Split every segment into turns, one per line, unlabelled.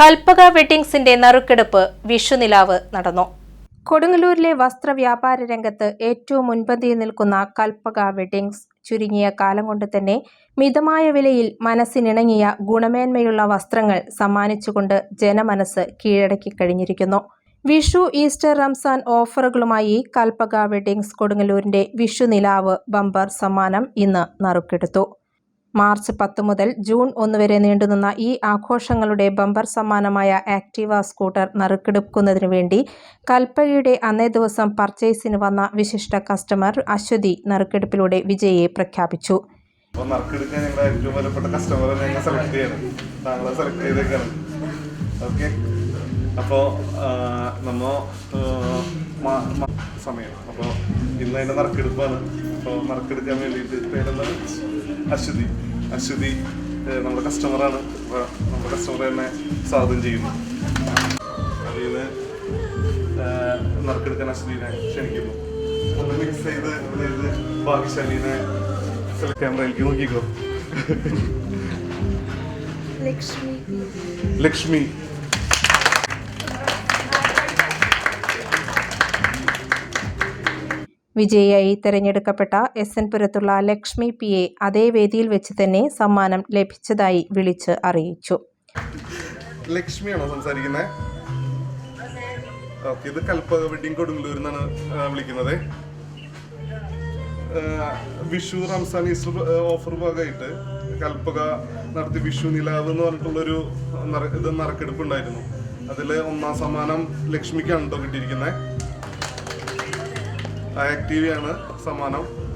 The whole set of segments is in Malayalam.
കൽപ്പക വെഡിങ്സിന്റെ നറുക്കെടുപ്പ് വിഷുനിലാവ് നടന്നു. കൊടുങ്ങല്ലൂരിലെ വസ്ത്രവ്യാപാര രംഗത്ത് ഏറ്റവും മുൻപന്തിയിൽ നിൽക്കുന്ന കൽപ്പക വെഡിങ്സ് ചുരുങ്ങിയ കാലം കൊണ്ട് തന്നെ മിതമായ വിലയിൽ മനസ്സിനിണങ്ങിയ ഗുണമേന്മയുള്ള വസ്ത്രങ്ങൾ സമ്മാനിച്ചുകൊണ്ട് ജനമനസ്സ് കീഴടക്കി കഴിഞ്ഞിരിക്കുന്നു. വിഷു ഈസ്റ്റർ റംസാൻ ഓഫറുകളുമായി കൽപ്പക വെഡിങ്സ് കൊടുങ്ങല്ലൂരിന്റെ വിഷു നിലാവ് ബമ്പർ സമ്മാനം ഇന്ന് നറുക്കെടുത്തു. മാർച്ച് പത്ത് മുതൽ ജൂൺ ഒന്ന് വരെ നീണ്ടുനിന്ന ഈ ആഘോഷങ്ങളുടെ ബമ്പർ സമ്മാനമായ ആക്റ്റീവ സ്കൂട്ടർ നറുക്കെടുക്കുന്നതിനു വേണ്ടി കൽപ്പകയുടെ അന്നേ ദിവസം പർച്ചേസിന് വന്ന വിശിഷ്ട കസ്റ്റമർ അശ്വതി നറുക്കെടുപ്പിലൂടെ വിജയിയെ പ്രഖ്യാപിച്ചു.
അപ്പോൾ ഏറ്റവും വിലപ്പെട്ട സെലക്ട് താങ്കളെ സെലക്ട് അപ്പോൾ നമ്മ ആ, മ- മ- സമയം. അപ്പോൾ ഇന്ന് അതിന്റെ നറുക്കെടുപ്പാണ്. അപ്പോൾ നറുക്കെടുക്കാൻ വേണ്ടിയിട്ട് പേരെന്താണ് അശ്വതി അശ്വതി നമ്മുടെ കസ്റ്റമറാണ് അപ്പോൾ നമ്മുടെ കസ്റ്റമർ തന്നെ സ്വാഗതം ചെയ്യുന്നു. അതിൽ നിന്ന് നറുക്കെടുക്കാൻ അശ്വതിനെ ക്ഷണിക്കുന്നു. ഒന്ന് മിക്സ് ചെയ്ത് അതായത് ഭാഗ്യശാലിനെ ക്യാമറയിലേക്ക് നോക്കിക്കോ.
ലക്ഷ്മി.
ലക്ഷ്മി.
വിജയിയായി തെരഞ്ഞെടുക്കപ്പെട്ട എസ് എൻ പുരത്തുള്ള ലക്ഷ്മി പി എ അതേ വേദിയിൽ വെച്ച് തന്നെ സമ്മാനം ലഭിച്ചതായി വിളിച്ച് അറിയിച്ചു.
ലക്ഷ്മിയാണോ സംസാരിക്കുന്നത് ഇത് കൽപ്പക വെഡിങ് കൊടുങ്ങല്ലൂർ എന്നാണ് വിളിക്കുന്നത്. വിഷു റംസാൻ ഈസ്റ്റർ ഓഫർ ഭാഗമായിട്ട് കൽപ്പക നടത്തി വിഷു നിലാവ് എന്ന് പറഞ്ഞിട്ടുള്ളൊരു ഇത് നറുക്കെടുപ്പ് ഉണ്ടായിരുന്നു അതിൽ ഒന്നാം സമ്മാനം ലക്ഷ്മിക്കാണ് കേട്ടോ കിട്ടിയിരിക്കുന്നത് ആക്റ്റീവയാണ് സമ്മാനം.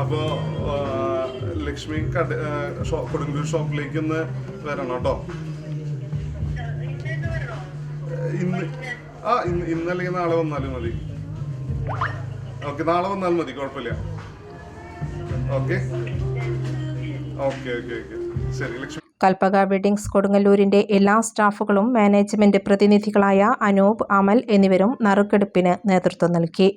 അപ്പോ ലക്ഷ്മി കട ആ, ഷോ- കൊടുങ്ങല്ലൂർ ഷോപ്പിലേക്ക് ഒന്ന് വരണം കേട്ടോ. ഇന്ന് ആ ഇന്ന് ഇന്നല്ലെങ്കിൽ നാളെ വന്നാലും മതി. ഓക്കെ നാളെ വന്നാലും മതി കുഴപ്പമില്ല. ഓക്കെ. Okay okay okay. ശരി ലക്ഷ്മി.
കൽപ്പക വെഡിങ്സ് കൊടുങ്ങല്ലൂരിന്റെ എല്ലാ സ്റ്റാഫുകളും മാനേജ്മെന്റ് പ്രതിനിധികളായ അനൂപ് അമൽ എന്നിവരും നറുക്കെടുപ്പിന് നേതൃത്വം നൽകി.